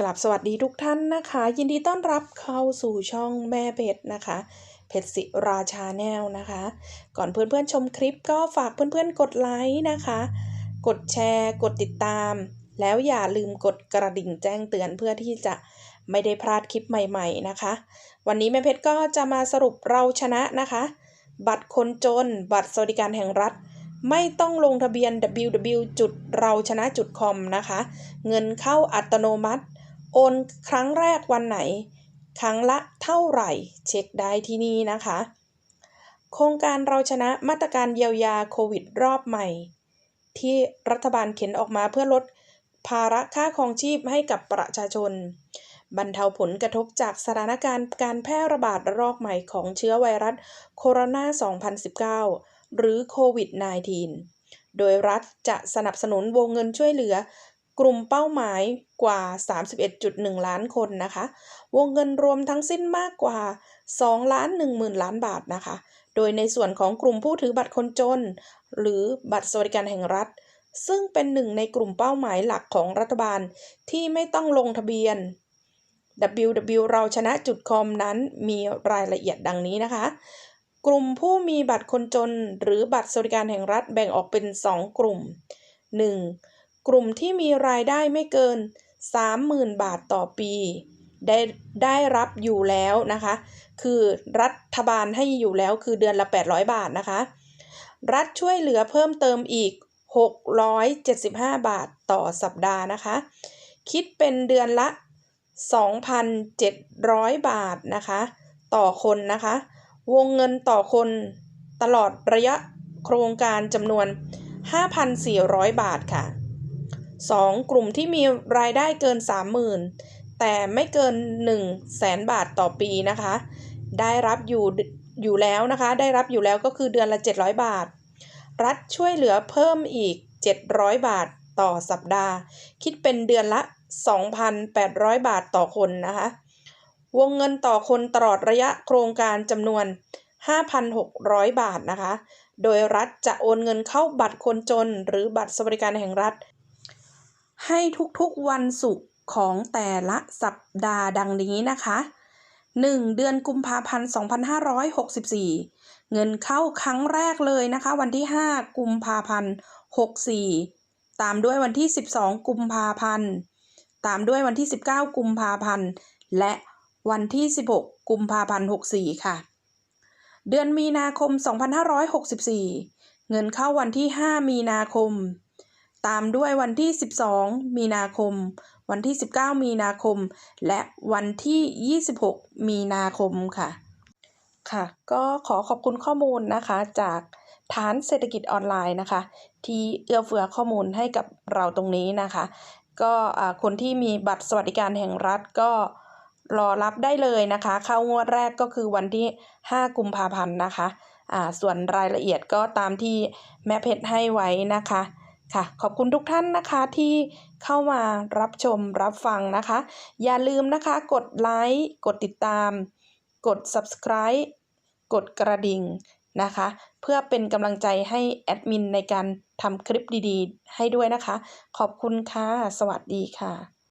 กลับสวัสดีทุกท่านนะคะ ยินดีต้อนรับเข้าสู่ช่องแม่เพชรนะคะเพชรศิราชาแนลนะคะ ก่อนเพื่อนๆชมคลิปก็ฝากเพื่อนๆกดไลค์นะคะ กดแชร์ กดติดตาม แล้วอย่าลืมกดกระดิ่งแจ้งเตือนเพื่อที่จะไม่ได้พลาดคลิปใหม่ๆนะคะ วันนี้แม่เพชรก็จะมาสรุปเราชนะนะคะ บัตรคนจน บัตรสวัสดิการแห่งรัฐไม่ต้องลงทะเบียน www เราชนะจุด com นะคะ เงินเข้าอัตโนมัติ โอนครั้งแรกวันไหน ครั้งละเท่าไหร่ เช็คได้ที่นี่นะคะ โครงการเราชนะมาตรการเยียวยาโควิดรอบใหม่ ที่รัฐบาลเข็นออกมาเพื่อลดภาระค่าครองชีพให้กับประชาชน บรรเทาผลกระทบจากสถานการณ์การแพร่ระบาดรอกใหม่ของเชื้อไวรัสโคโรนา 2019 หรือโควิด -19 โดยรัฐจะสนับสนุนวงเงินช่วยเหลือ กลุ่มเป้าหมายกว่า 31.1 ล้านคนนะคะ วงเงินรวมทั้งสิ้นมากกว่า2ล้าน1หมื่นล้านบาทนะคะ โดยในส่วนของกลุ่มผู้ถือบัตรคนจน หรือบัตรสวัสดิการแห่งรัฐ ซึ่งเป็นหนึ่งในกลุ่มเป้าหมายหลักของรัฐบาลที่ไม่ต้องลงทะเบียน www เราชนะจุด com นั้นมีรายละเอียดดังนี้นะคะ กลุ่มผู้มีบัตรคนจน หรือบัตรสวัสดิการแห่งรัฐแบ่งออกเป็น 2 กลุ่ม 1. กลุ่มที่มีรายได้ไม่เกิน 30,000 บาทต่อปี ได้ได้รับอยู่แล้วนะคะ คือรัฐบาลให้อยู่แล้วคือเดือนละ 800 บาทนะคะ รัฐช่วยเหลือเพิ่มเติมอีก 675 บาทต่อสัปดาห์นะคะ คิดเป็นเดือนละ 2,700 บาทนะคะ ต่อคนนะคะ วงเงินต่อคนตลอดระยะโครงการจำนวน 5,400 บาทค่ะ 2. กลุ่มที่มีรายได้เกิน 30,000 แต่ไม่เกิน 1 0 0 0 0แสนบาทต่อปีนะคะ ได้รับอยู่อยู่แล้วนะคะ ได้รับอยู่แล้วก็คือเดือนละ 700 บาท รัฐช่วยเหลือเพิ่มอีก 700 บาทต่อสัปดาห์ คิดเป็นเดือนละ 2,800 บาทต่อคนนะคะ วงเงินต่อคนตลอดระยะโครงการจำนวน 5,600 บาทนะคะ โดยรัฐจะโอนเงินเข้าบัตรคนจน หรือบัตรสวัสดิการแห่งรัฐ ให้ทุกๆวันศุกร์ของแต่ละสัปดาห์ดังนี้นะคะ 1. เดือนกุมภาพันธ์ 2564 เงินเข้าครั้งแรกเลยนะคะ วันที่ 5 กุมภาพันธ์ 64 ตามด้วยวันที่ 12 กุมภาพันธ์ ตามด้วยวันที่ 19 กุมภาพันธ์ และวันที่ 16 กุมภาพันธ์ 64 ค่ะ เดือนมีนาคม 2564 เงินเข้าวันที่ 5 มีนาคม ตามด้วยวันที่ 12 มีนาคม วันที่ 19 มีนาคม และวันที่ 26 มีนาคมค่ะ ค่ะ ก็ขอขอบคุณข้อมูลนะคะจากฐานเศรษฐกิจออนไลน์นะคะ ที่เอื้อเฟื้อข้อมูลให้กับเราตรงนี้นะคะ ก็คนที่มีบัตรสวัสดิการแห่งรัฐก็รอรับได้เลยนะคะ เข้างวดแรกก็คือวันที่ 5 กุมภาพันธ์นะคะ อ่า ส่วนรายละเอียดก็ตามที่แม่เพชรให้ไว้นะคะ ค่ะ ขอบคุณทุกท่านนะคะที่เข้ามารับชมรับฟังนะคะ อย่าลืมนะคะ กดไลค์กดติดตาม กด subscribe กดกระดิ่งนะคะ เพื่อเป็นกำลังใจให้แอดมินในการทำคลิปดีๆ ให้ด้วยนะคะ ขอบคุณค่ะ สวัสดีค่ะ